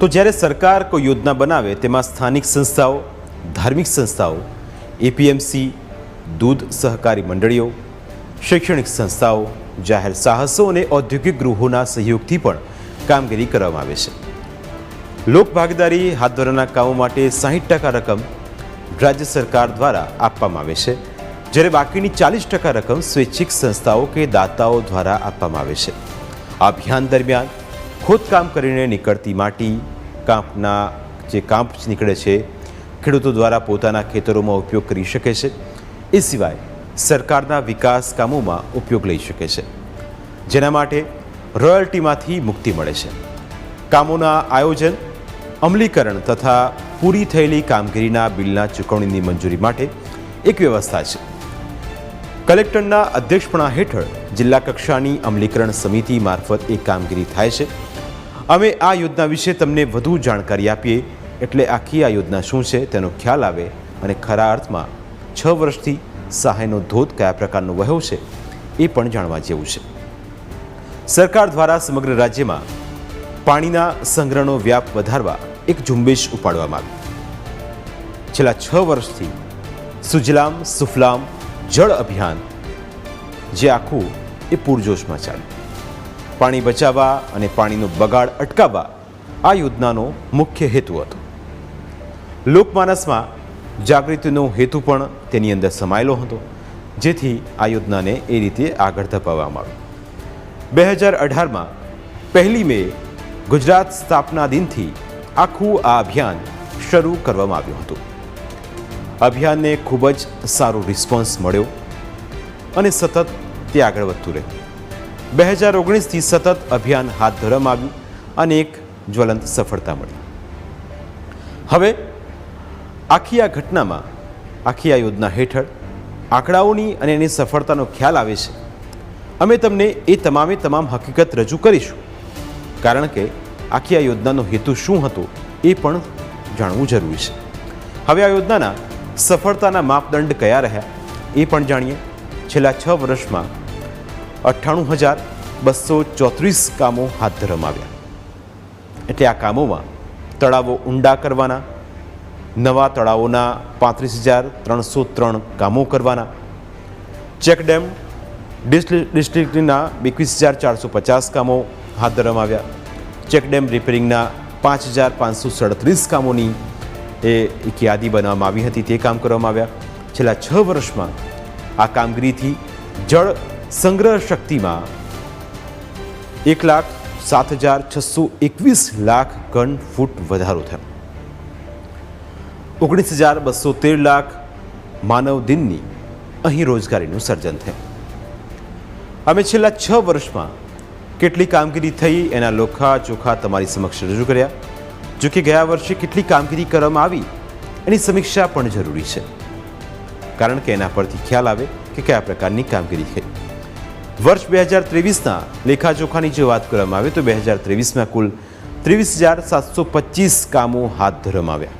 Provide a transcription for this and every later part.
તો જ્યારે સરકાર કોઈ યોજના બનાવે, તેમાં સ્થાનિક સંસ્થાઓ, ધાર્મિક સંસ્થાઓ એપીએમસી દૂધ સહકારી મંડળીઓ, શૈક્ષણિક સંસ્થાઓ, જાહેર સાહસો અને ઔદ્યોગિક ગૃહોના સહયોગથી પણ કામગીરી કરવામાં આવે છે. લોક ભાગીદારી હાથ ધરવાના કામો માટે સાહીઠ ટકા રકમ રાજ્ય સરકાર દ્વારા આપવામાં આવે છે, જ્યારે બાકીની ચાલીસ ટકા રકમ સ્વૈચ્છિક સંસ્થાઓ કે દાતાઓ દ્વારા આપવામાં આવે છે. અભિયાન દરમિયાન ખોદકામ કરીને નીકળતી માટી, કાંપના જે કાંપ નીકળે છે, ખેડૂતો દ્વારા પોતાના ખેતરોમાં ઉપયોગ કરી શકે છે. એ સિવાય સરકારના વિકાસ કામોમાં ઉપયોગ લઈ શકે છે. જેના માટે રોયલ્ટીમાંથી મુક્તિ મળે છે. કામોના આયોજન, અમલીકરણ તથા પૂરી થયેલી કામગીરીના બિલના ચૂકવણીની મંજૂરી માટે એક વ્યવસ્થા છે. કલેક્ટરના અધ્યક્ષપણા હેઠળ જિલ્લા કક્ષાની અમલીકરણ સમિતિ મારફત એક કામગીરી થાય છે. અમે આ યોજના વિશે તમને વધુ જાણકારી આપીએ એટલે આખી આ યોજના શું છે તેનો ખ્યાલ આવે અને ખરા અર્થમાં છ વર્ષથી સહાયનો ધોધ કયા પ્રકારનો વહ્યો છે એ પણ જાણવા જેવું છે. સરકાર દ્વારા સમગ્ર રાજ્યમાં પાણીના સંગ્રહનો વ્યાપ વધારવા એક ઝુંબેશ ઉપાડવામાં આવી. છેલ્લા છ વર્ષથી સુજલામ સુફલામ જળ અભિયાન જે આખું એ પૂરજોશમાં ચાલ્યું પાણી બચાવવા અને પાણીનો બગાડ અટકાવવા આ યોજનાનો મુખ્ય હેતુ હતો. લોકમાનસમાં જાગૃતિનો હેતુ પણ તેની અંદર સમાયેલો હતો, જેથી આ યોજનાને એ રીતે આગળ ધપાવવામાં આવી બે હજાર અઢારમાં પહેલી મે ગુજરાત સ્થાપના દિનથી આખું આ અભિયાન શરૂ કરવામાં આવ્યું હતું. અભિયાનને ખૂબ જ સારો રિસ્પોન્સ મળ્યો અને સતત તે આગળ વધતું રહ્યું. બે હજાર ઓગણીસથી સતત અભિયાન હાથ ધરવામાં આવ્યું અને એક જ્વલંત સફળતા મળી. હવે આખી આ ઘટનામાં, આખી આ યોજના હેઠળ આંકડાઓની અને એની સફળતાનો ખ્યાલ આવે છે. અમે તમને એ તમામે તમામ હકીકત રજૂ કરીશું. કારણ કે આખી આ યોજનાનો હેતુ શું હતો એ પણ જાણવું જરૂરી છે. હવે આ યોજનાના સફળતાના માપદંડ કયા રહ્યા એ પણ જાણીએ. છેલ્લા છ વર્ષમાં અઠ્ઠાણું હજાર બસો ચોત્રીસ કામો હાથ ધરવામાં આવ્યા. એટલે આ કામોમાં તળાવો ઊંડા કરવાના, નવા તળાવોના પાંત્રીસ હજાર ત્રણસો ત્રણ કામો કરવાના ચેકડેમ ડિસ્ટ્રિક્ટના એકવીસ હજાર ચારસો પચાસ કામો હાથ ધરવામાં આવ્યા. ચેકડેમ રિપેરિંગના પાંચ હજાર પાંચસો સડત્રીસ કામોની એ એક યાદી બનાવવામાં આવી હતી, તે કામ કરવામાં આવ્યા. છેલ્લા છ વર્ષમાં આ કામગીરીથી જળ સંગ્રહ શક્તિમાં એક લાખ સાત હજાર છસો એકવીસ લાખ ઘન ફૂટ વધારો થયો. ઓગણીસ હજાર બસો તેર લાખ માનવ દિનની અહીં રોજગારીનું સર્જન થયું. અમે છેલ્લા છ વર્ષમાં કેટલી કામગીરી થઈ એના લોખા ચોખા તમારી સમક્ષ રજૂ કર્યા. જોકે ગયા વર્ષે કેટલી કામગીરી કરવામાં આવી એની સમીક્ષા પણ જરૂરી છે. કારણ કે એના પરથી ખ્યાલ આવે કે કયા પ્રકારની કામગીરી થઈ. વર્ષ બે હજાર ત્રેવીસના લેખાજોખાની જો વાત કરવામાં આવે, તો બે હજાર ત્રેવીસમાં કુલ ત્રેવીસ હજાર સાતસો પચીસ કામો હાથ ધરવામાં આવ્યા.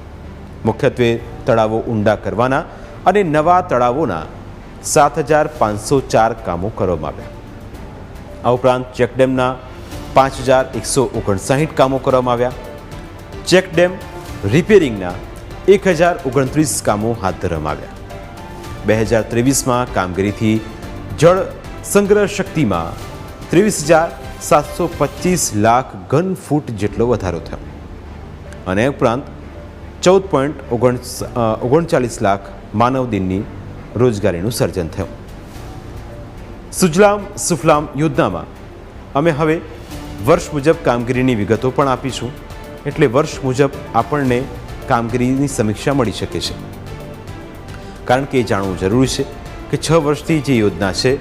મુખ્યત્વે તળાવો ઊંડા કરવાના અને નવા તળાવોના સાત હજાર પાંચસો ચાર કામો કરવામાં આવ્યા. આ ઉપરાંત ચેકડેમના પાંચ હજાર એકસો ઓગણસાઠ કામો કરવામાં આવ્યા. ચેકડેમ રિપેરિંગના એક હજાર ઓગણત્રીસ કામો હાથ ધરવામાં આવ્યા. બે હજાર ત્રેવીસમાં કામગીરીથી જળ સંગ્રહ શક્તિમાં ત્રેવીસ હજાર સાતસો પચીસ લાખ ઘન ફૂટ જેટલો વધારો થયો. અને ઉપરાંત ચૌદ પોઈન્ટ ઓગણ ઓગણચાલીસ લાખ માનવ દિનની રોજગારીનું સર્જન થયું. સુજલામ સુફલામ યોજનામાં અમે હવે વર્ષ મુજબ કામગીરીની વિગતો પણ આપીશું, એટલે વર્ષ મુજબ આપણને કામગીરીની સમીક્ષા મળી શકે છે. કારણ કે એ જાણવું જરૂરી છે કે છ વર્ષથી જે યોજના છે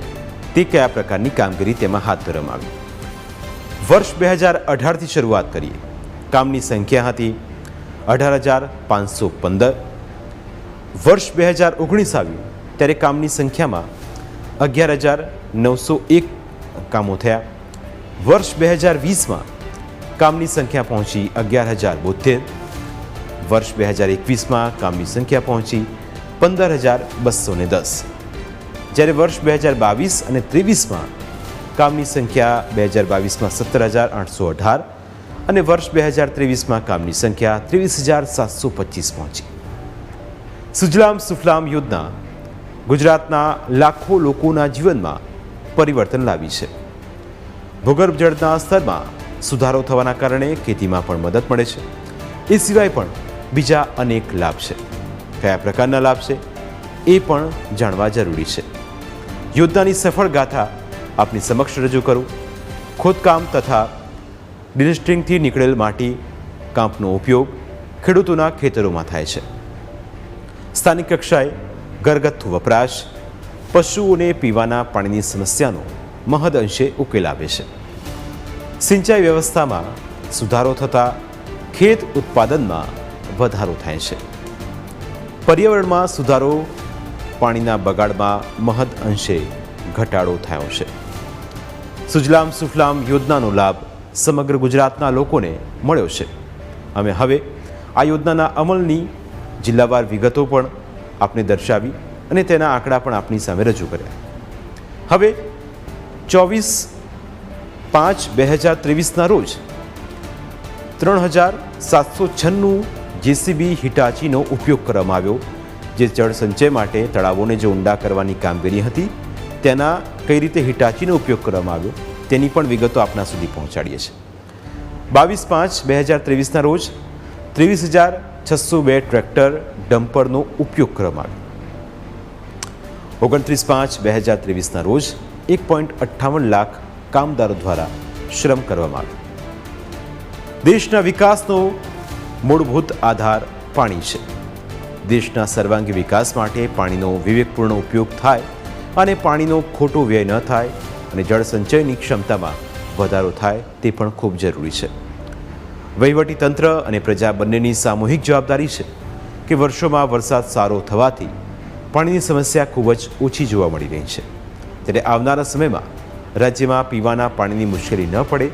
તે કયા પ્રકારની કામગીરી તેમાં હાથ ધરવામાં આવી? વર્ષ બે હજાર અઢારથી શરૂઆત કરીએ. કામની સંખ્યા હતી અઢાર હજાર પાંચસો પંદર. વર્ષ બે હજાર ઓગણીસ આવ્યું, ત્યારે કામની સંખ્યામાં અગિયાર હજાર નવસો એક કામો થયા. વર્ષ બે હજાર વીસમાં કામની સંખ્યા પહોંચી અગિયાર હજાર બોતેર વર્ષ બે હજાર એકવીસમાં કામની સંખ્યા પહોંચી પંદર હજાર બસો દસ. જ્યારે વર્ષ બે હજાર બાવીસ અને ત્રેવીસમાં કામની સંખ્યા બે હજાર બાવીસમાં સત્તર હજાર આઠસો અઢાર અને વર્ષ બે હજાર ત્રેવીસમાં કામની સંખ્યા ત્રેવીસ હજાર સાતસો પચીસ પહોંચી. સુજલામ સુફલામ યોજના ગુજરાતના લાખો લોકોના જીવનમાં પરિવર્તન લાવી છે. ભૂગર્ભ જળના સ્તરમાં સુધારો થવાના કારણે ખેતીમાં પણ મદદ મળે છે. એ સિવાય પણ બીજા અનેક લાભ છે. કયા પ્રકારના લાભ છે? એ પણ જાણવા જરૂરી છે. યોજનાની સફળ ગાથા આપની સમક્ષ રજૂ કરું. ખોદકામ તથા ડિલિસ્ટિંગથી નીકળેલ માટી, કાંપનો ઉપયોગ ખેડૂતોના ખેતરોમાં થાય છે. સ્થાનિક કક્ષાએ ઘરગથ્થુ વપરાશ, પશુઓને પીવાના પાણીની સમસ્યાનો મહદ અંશે ઉકેલ આવે છે. સિંચાઈ વ્યવસ્થામાં સુધારો થતાં ખેત ઉત્પાદનમાં વધારો થાય છે. પર્યાવરણમાં સુધારો પાણીના બગાડમાં મહદ અંશે ઘટાડો થયો છે. સુજલામ સુફલામ યોજનાનો લાભ સમગ્ર ગુજરાતના લોકોને મળ્યો છે. અમે હવે આ યોજનાના અમલની જિલ્લાવાર વિગતો પણ આપને દર્શાવી અને તેના આંકડા પણ આપની સામે રજૂ કર્યા. હવે ચોવીસ પાંચ બે હજાર ત્રેવીસના રોજ ત્રણ હજાર સાતસો છન્નું જેસીબી હિટાચીનો ઉપયોગ કરવામાં આવ્યો. જે જળ સંચય માટે તળાવોને જે ઊંડા કરવાની કામગીરી હતી, તેના કઈ રીતે હિટાચીનો ઉપયોગ કરવામાં આવ્યો, તેની પણ વિગતો આપના સુધી પહોંચાડીએ છીએ. બાવીસ પાંચ બે હજાર ત્રેવીસના રોજ ત્રેવીસ હજાર છસો બે ટ્રેક્ટર ડમ્પરનો ઉપયોગ કરવામાં આવ્યો. ઓગણત્રીસ પાંચ બે હજાર ત્રેવીસના રોજ એક પોઈન્ટ અઠ્ઠાવન લાખ કામદારો દ્વારા શ્રમ કરવામાં આવ્યો. દેશના વિકાસનો મૂળભૂત આધાર પાણી છે. દેશના સર્વાંગી વિકાસ માટે પાણીનો વિવેકપૂર્ણ ઉપયોગ થાય અને પાણીનો ખોટો વ્યય ન થાય અને જળ સંચયની ક્ષમતામાં વધારો થાય તે પણ ખૂબ જરૂરી છે. વહીવટી તંત્ર અને પ્રજા બંનેની સામૂહિક જવાબદારી છે કે વર્ષોમાં વરસાદ સારો થવાથી પાણીની સમસ્યા ખૂબ જ ઓછી જોવા મળી રહી છે. ત્યારે આવનારા સમયમાં રાજ્યમાં પીવાના પાણીની મુશ્કેલી ન પડે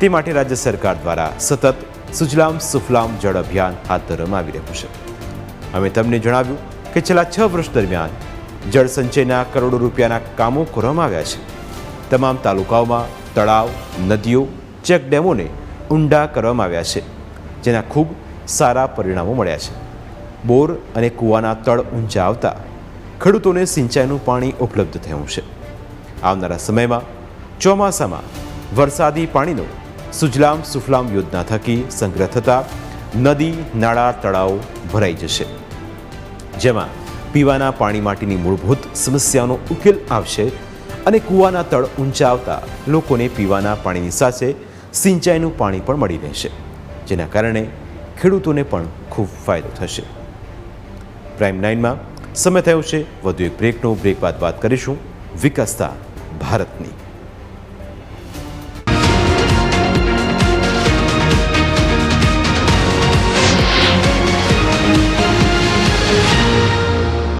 તે માટે રાજ્ય સરકાર દ્વારા સતત સુજલામ સુફલામ જળ અભિયાન હાથ ધરવામાં આવી રહ્યું છે. અમે તમને જણાવ્યું કે છેલ્લા છ વર્ષ દરમિયાન જળ સંચયના કરોડો રૂપિયાના કામો કરવામાં આવ્યા છે. તમામ તાલુકાઓમાં તળાવ, નદીઓ, ચેક ડેમોને ઊંડા કરવામાં આવ્યા છે, જેના ખૂબ સારા પરિણામો મળ્યા છે. બોર અને કૂવાના તળ ઊંચા આવતા ખેડૂતોને સિંચાઈનું પાણી ઉપલબ્ધ થયું છે. આવનારા સમયમાં ચોમાસામાં વરસાદી પાણીનો સુજલામ સુફલામ યોજના થકી સંગ્રહ થતાં નદી, નાળા, તળાવ ભરાઈ જશે. જેમાં પીવાના પાણી માટેની મૂળભૂત સમસ્યાનો ઉકેલ આવશે અને કૂવાના તળ ઊંચા આવતા લોકોને પીવાના પાણીની સાથે સિંચાઈનું પાણી પણ મળી રહેશે, જેના કારણે ખેડૂતોને પણ ખૂબ ફાયદો થશે. પ્રાઇમ નાઇનમાં સમય થયો છે, વધુ એક બ્રેકનો બ્રેક બાદ વાત કરીશું વિકસતા ભારતની.